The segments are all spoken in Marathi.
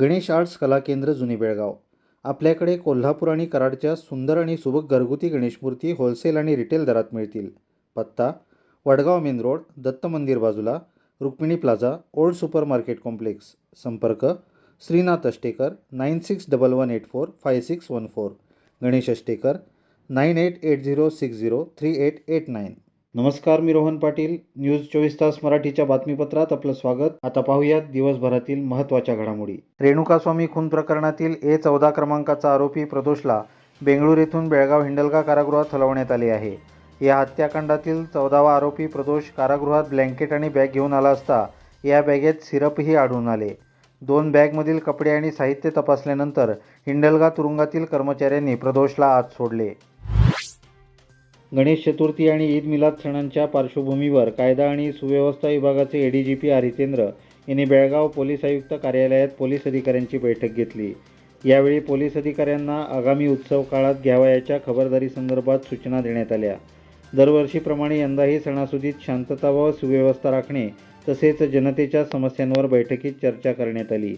गणेश आर्ट्स कला केंद्र जुनी बेळगाव. आपल्याकडे कोल्हापूर आणि कराडच्या सुंदर आणि सुबक घरगुती गणेशमूर्ती होलसेल आणि रिटेल दरात मिळतील. पत्ता वडगाव मेन रोड दत्त मंदिर बाजूला Rukmini plaza old super market complex. संपर्क Shrinath Ashtekar nine six double one eight four five six one four. Ganesh Ashtekar nine eight eight zero six zero three eight eight nine नमस्कार मी रोहन पाटील. न्यूज चोवीस तास मराठीच्या बातमीपत्रात आपलं स्वागत. आता पाहूयात दिवसभरातील महत्त्वाच्या घडामोडी. रेणुकास्वामी खून प्रकरणातील ए चौदा क्रमांकाचा आरोपी प्रदोषला बेंगळूर येथून बेळगाव हिंडलगा कारागृहात हलवण्यात आले आहे. या हत्याकांडातील चौदावा आरोपी प्रदोष कारागृहात ब्लँकेट आणि बॅग घेऊन आला असता या बॅगेत सिरपही आढळून आले. दोन बॅगमधील कपडे आणि साहित्य तपासल्यानंतर हिंडलगा तुरुंगातील कर्मचाऱ्यांनी प्रदोषला आत सोडले. गणेश चतुर्थी आणि ईद मिलाद सणांच्या पार्श्वभूमीवर कायदा आणि सुव्यवस्था विभागाचे एडीजीपी आर हितेंद्र यांनी बेळगाव पोलीस आयुक्त कार्यालयात पोलीस अधिकाऱ्यांची बैठक घेतली. यावेळी पोलीस अधिकाऱ्यांना आगामी उत्सव काळात घ्यावयाच्या खबरदारीसंदर्भात सूचना देण्यात आल्या. दरवर्षीप्रमाणे यंदाही सणासुदीत शांतता व सुव्यवस्था राखणे तसेच जनतेच्या समस्यांवर बैठकीत चर्चा करण्यात आली.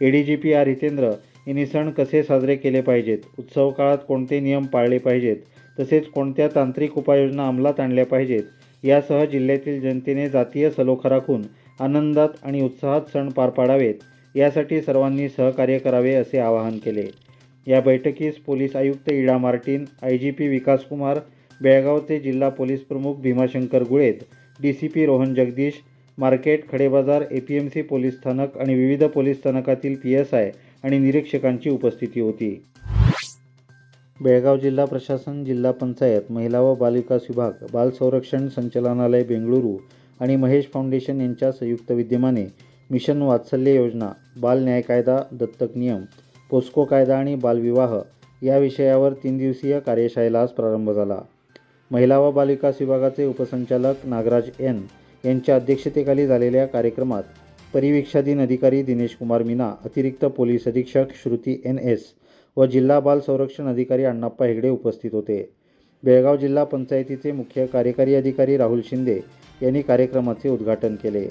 एडीजीपी आर हितेंद्र यांनी सण कसे साजरे केले पाहिजेत? उत्सव काळात कोणते नियम पाळले पाहिजेत? तसेच कोणत्या तांत्रिक उपाययोजना अंमलात आणल्या पाहिजेत यासह जिल्ह्यातील जनतेने जातीय सलोखा राखून आनंदात आणि उत्साहात सण पार पाडावेत यासाठी सर्वांनी सहकार्य करावे असे आवाहन केले. या बैठकीस पोलीस आयुक्त Ida Martin I G P Vikaskumar बेळगावचे जिल्हा पोलीस प्रमुख Bhimashankar Gulet D C P Rohan Jagdish market Khadebazar A P M C police स्थानक आणि विविध पोलीस स्थानकातील पी एस आय आणि निरीक्षकांची उपस्थिती होती. बेळगाव जिल्हा प्रशासन जिल्हा पंचायत महिला व बालविकास विभाग बाल संरक्षण संचालनालय बेंगळुरू आणि महेश फाउंडेशन यांच्या संयुक्त विद्यमाने मिशन वात्सल्य योजना बाल न्याय कायदा दत्तक नियम पोस्को कायदा आणि बालविवाह या विषयावर तीन दिवसीय कार्यशाळेला आज प्रारंभ झाला. महिला व बालविकास विभागाचे उपसंचालक नागराज एन यांच्या अध्यक्षतेखाली झालेल्या कार्यक्रमात परिवीक्षाधीन अधिकारी दिनेश कुमार मीना अतिरिक्त पोलीस अधीक्षक श्रुती एन एस व जिल्हा बाल संरक्षण अधिकारी अण्णाप्पा हेगडे उपस्थित होते. बेळगाव जिल्हा पंचायतीचे मुख्य कार्यकारी अधिकारी राहुल शिंदे यांनी कार्यक्रमाचे उद्घाटन केले.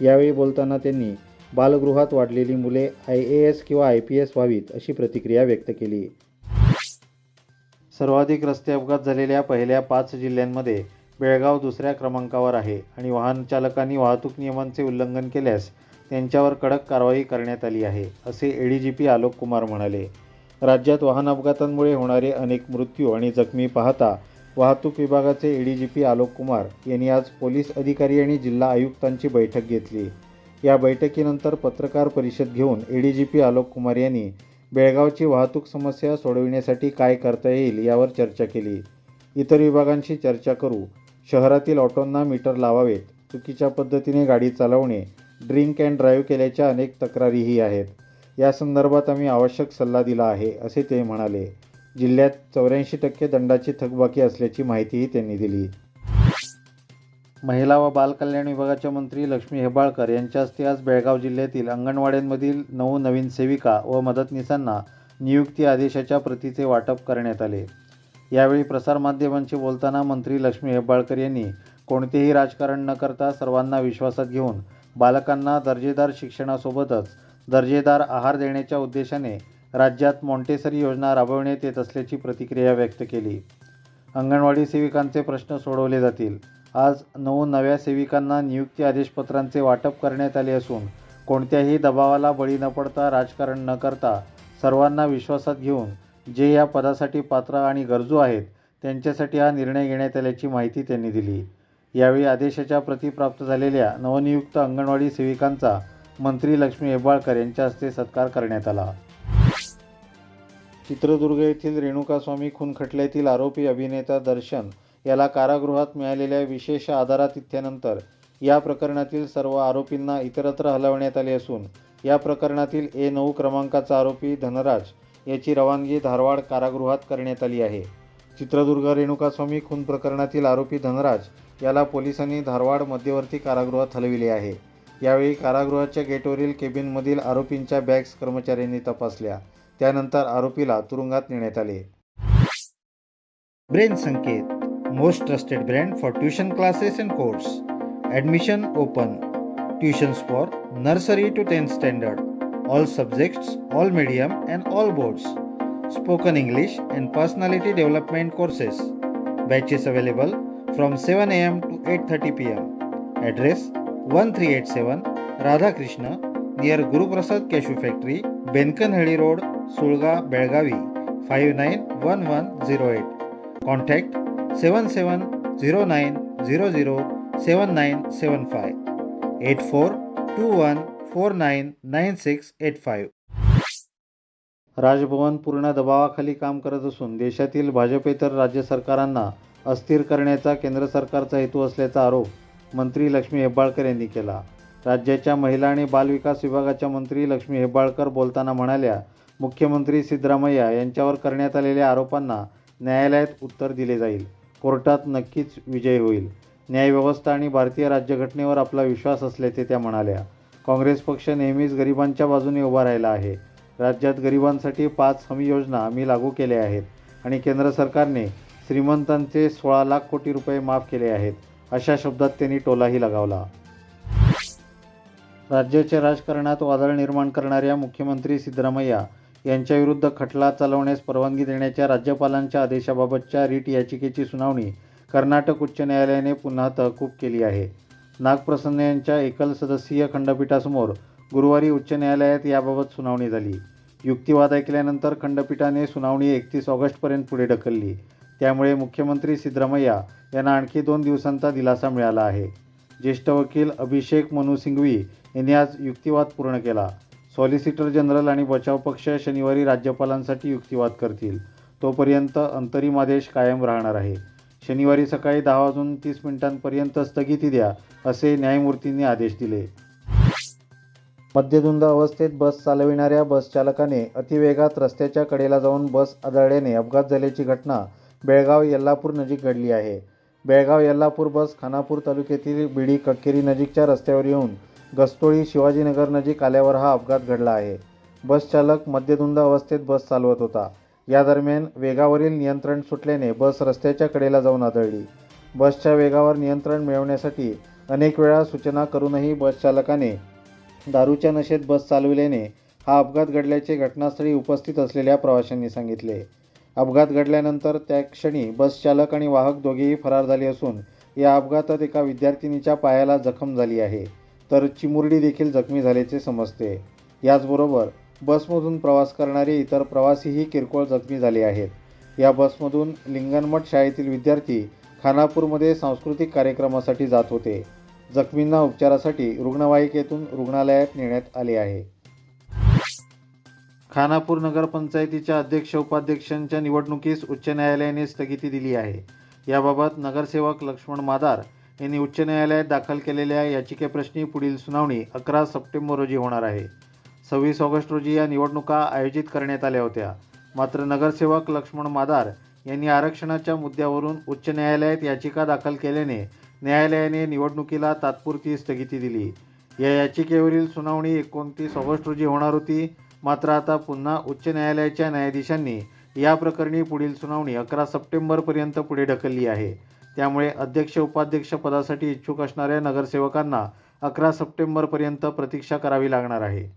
यावेळी बोलताना त्यांनी बालगृहात वाढलेली मुले आय ए एस किंवा आय पी एस व्हावीत अशी प्रतिक्रिया व्यक्त केली. सर्वाधिक रस्ते अपघात झालेल्या पहिल्या पाच जिल्ह्यांमध्ये बेळगाव दुसऱ्या क्रमांकावर आहे आणि वाहन चालकांनी वाहतूक नियमांचे उल्लंघन केल्यास त्यांच्यावर कडक कारवाई करण्यात आली आहे असे एडीजीपी आलोक कुमार म्हणाले. राज्यात वाहन अपघातांमुळे होणारे अनेक मृत्यू आणि जखमी पाहता वाहतूक विभागाचे एडीजीपी आलोक कुमार यांनी आज पोलीस अधिकारी आणि जिल्हा आयुक्तांची बैठक घेतली. या बैठकीनंतर पत्रकार परिषद घेऊन एडीजीपी आलोक कुमार यांनी बेळगावची वाहतूक समस्या सोडविण्यासाठी काय करता येईल यावर चर्चा केली. इतर विभागांशी चर्चा करू शहरातील ऑटोंना मीटर लावावेत चुकीच्या पद्धतीने गाडी चालवणे ड्रिंक अँड ड्राईव्ह केल्याच्या अनेक तक्रारीही आहेत. या संदर्भात आम्ही आवश्यक सल्ला दिला आहे असे ते म्हणाले. जिल्ह्यात चौऱ्याऐंशी टक्के दंडाची थकबाकी असल्याची माहितीही त्यांनी दिली. महिला व बालकल्याण विभागाच्या मंत्री लक्ष्मी हेबाळकर यांच्या हस्ते आज बेळगाव जिल्ह्यातील अंगणवाड्यांमधील नऊ नवीन सेविका व मदतनीसांना नियुक्ती आदेशाच्या प्रतीचे वाटप करण्यात आले. यावेळी प्रसारमाध्यमांशी बोलताना मंत्री लक्ष्मी हेब्बाळकर यांनी कोणतेही राजकारण न करता सर्वांना विश्वासात घेऊन बालकांना दर्जेदार शिक्षणासोबतच दर्जेदार आहार देण्याच्या उद्देशाने राज्यात मॉन्टेसरी योजना राबवण्यात येत असल्याची प्रतिक्रिया व्यक्त केली. अंगणवाडी सेविकांचे प्रश्न सोडवले जातील. आज नऊ नव्या सेविकांना नियुक्ती आदेशपत्रांचे वाटप करण्यात आले असून कोणत्याही दबावाला बळी न पडता राजकारण न करता सर्वांना विश्वासात घेऊन जे या पदासाठी पात्र आणि गरजू आहेत त्यांच्यासाठी हा निर्णय घेण्यात आल्याची माहिती त्यांनी दिली. यावेळी आदेशाच्या प्रती प्राप्त झालेल्या नवनियुक्त अंगणवाडी सेविकांचा मंत्री लक्ष्मी हेबाळकर यांच्या हस्ते सत्कार करण्यात आला. चित्रदुर्ग येथील रेणुकास्वामी खून खटल्यातील आरोपी अभिनेता दर्शन याला कारागृहात मिळालेल्या विशेष आधारातिथ्यानंतर या प्रकरणातील सर्व आरोपींना इतरत्र हलवण्यात आले असून या प्रकरणातील ए नऊ क्रमांकाचा आरोपी धनराज याची रवानगी धारवाड कारागृहात करण्यात आली आहे. चित्रदुर्ग रेणुकास्वामी खून प्रकरणातील आरोपी धनराज याला पोलिसांनी धारवाड मध्यवर्ती कारागृहात हलविले आहे. यावेळी कारागृहाच्या गेटवरील केबिनमधील आरोपींच्या बॅग्स कर्मचाऱ्यांनी तपासल्या. त्यानंतर आरोपीला तुरुंगात नेण्यात आले. Brain Sanket most trusted brand for tuition classes and course. Admission open. Tuitions for nursery to tenth standard. All subjects all medium and all boards. Spoken English and personality development courses. Batches available from seven A M to eight thirty P M. Address one three eight seven Radhakrishna near Guruprasad cashew factory Benakanahalli road Sulga Belagavi five nine one one zero eight contact seven seven zero nine zero zero seven nine seven five eight four two one four nine nine six eight five Rajbhavan पूर्ण दबावाखाली काम करत असून देशातील भाजपेतर राज्य सरकारांना अस्थिर करण्याचा केंद्र सरकारचा हेतू असल्याचा आरोप मंत्री लक्ष्मी हेब्बाळकर यांनी केला. राज्याच्या महिला आणि बालविकास विभागाच्या मंत्री लक्ष्मी हेब्बाळकर बोलताना म्हणाल्या मुख्यमंत्री सिद्धरामय्या यांच्यावर करण्यात आलेल्या आरोपांना न्यायालयात उत्तर दिले जाईल. कोर्टात नक्कीच विजय होईल. न्यायव्यवस्था आणि भारतीय राज्यघटनेवर आपला विश्वास असल्याचे त्या म्हणाल्या. काँग्रेस पक्ष नेहमीच गरिबांच्या बाजूने उभा राहिला आहे. राज्यात गरिबांसाठी पाच हमी योजना आम्ही लागू केल्या आहेत आणि केंद्र सरकारने श्रीमंतांचे सोळा लाख कोटी रुपये माफ केले आहेत. अशा शब्दात त्यांनी टोलाही लगावला. राज्याच्या राजकारणात वादळ निर्माण करणाऱ्या मुख्यमंत्री सिद्धरामय्या यांच्याविरुद्ध खटला चालवण्यास परवानगी देण्याच्या राज्यपालांच्या आदेशाबाबतच्या रीट याचिकेची सुनावणी कर्नाटक उच्च न्यायालयाने पुन्हा तहकूब केली आहे. नागप्रसन्न यांच्या एकल सदस्यीय खंडपीठासमोर गुरुवारी उच्च न्यायालयात याबाबत सुनावणी झाली. युक्तिवाद ऐकल्यानंतर खंडपीठाने सुनावणी एकतीस ऑगस्टपर्यंत पुढे ढकलली. त्यामुळे मुख्यमंत्री सिद्धरामय्या यांना आणखी दोन दिवसांचा दिलासा मिळाला आहे. ज्येष्ठ वकील अभिषेक मनु सिंघवी यांनी आज युक्तिवाद पूर्ण केला. सॉलिसिटर जनरल आणि बचाव पक्ष शनिवारी राज्यपालांसाठी युक्तिवाद करतील. तोपर्यंत अंतरिम आदेश कायम राहणार आहे. शनिवारी सकाळी दहा वाजून तीस मिनिटांपर्यंत स्थगिती द्या असे न्यायमूर्तींनी आदेश दिले. मद्यधुंद अवस्थेत बस चालविणाऱ्या बस चालकाने अतिवेगात रस्त्याच्या कडेला जाऊन बस आदळल्याने अपघात झाल्याची घटना बेळगाव यल्लापूर नजीक घडली आहे. बेळगाव यल्लापूर बस खानापूर तालुक्यातील बिडी कक्केरी नजीकच्या रस्त्यावर येऊन गस्तोळी शिवाजीनगर नजीक आल्यावर हा अपघात घडला आहे. बस चालक मद्यधुंद अवस्थेत बस चालवत होता. या दरम्यान वेगावरील नियंत्रण सुटल्याने बस रस्त्याच्या कडेला जाऊन आदळली. बसच्या वेगावर नियंत्रण मिळवण्यासाठी अनेक वेळा सूचना करूनही बस चालकाने दारूच्या नशेत बस चालविल्याने हा अपघात घडल्याचे घटनास्थळी उपस्थित असलेल्या प्रवाशांनी सांगितले. अपघात घडल्यानंतर त्या क्षणी बस चालक आणि वाहक दोघेही फरार झाले असून या अपघातात एका विद्यार्थिनीच्या पायाला जखम झाली आहे. तर चिमुरडी देखील जखमी झाल्याचे समजते. याचबरोबर बसमधून प्रवास करणारे इतर प्रवासीही किरकोळ जखमी झाले आहेत. या बसमधून लिंगनमठ शाळेतील विद्यार्थी खानापूरमध्ये सांस्कृतिक कार्यक्रमासाठी जात होते. जखमींना उपचारासाठी रुग्णवाहिकेतून रुग्णालयात नेण्यात आले आहे. खानापूर नगरपंचायतीच्या अध्यक्ष उपाध्यक्षांच्या निवडणुकीस उच्च न्यायालयाने स्थगिती दिली आहे. याबाबत नगरसेवक लक्ष्मण मादार यांनी उच्च न्यायालयात दाखल केलेल्या याचिकेप्रश्नी पुढील सुनावणी अकरा सप्टेंबर रोजी होणार आहे. सव्वीस ऑगस्ट रोजी या निवडणुका आयोजित करण्यात आल्या होत्या. मात्र नगरसेवक लक्ष्मण मादार यांनी आरक्षणाच्या मुद्द्यावरून उच्च न्यायालयात याचिका दाखल केल्याने न्यायालयाने निवडणुकीला तात्पुरती स्थगिती दिली. या याचिकेवरील सुनावणी एकोणतीस ऑगस्ट रोजी होणार होती. मात्र आता पुन्हा उच्च न्यायालयाच्या न्यायाधीशांनी या प्रकरणी पुढील सुनावणी अकरा सप्टेंबरपर्यंत पुढे ढकलली आहे. त्यामुळे अध्यक्ष उपाध्यक्ष पदासाठी इच्छुक असणाऱ्या नगरसेवकांना अकरा सप्टेंबरपर्यंत प्रतीक्षा करावी लागणार आहे.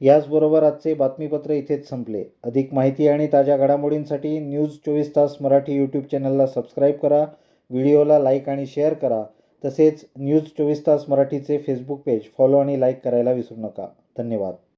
याचबरोबर आजचे बातमीपत्र इथेच संपले. अधिक माहिती आणि ताज्या घडामोडींसाठी न्यूज चोवीस तास मराठी यूट्यूब चॅनलला सबस्क्राईब करा व्हिडिओला लाईक आणि शेअर करा. तसेच न्यूज चोवीस तास मराठीचे फेसबुक पेज फॉलो आणि लाईक करायला विसरू नका. धन्यवाद.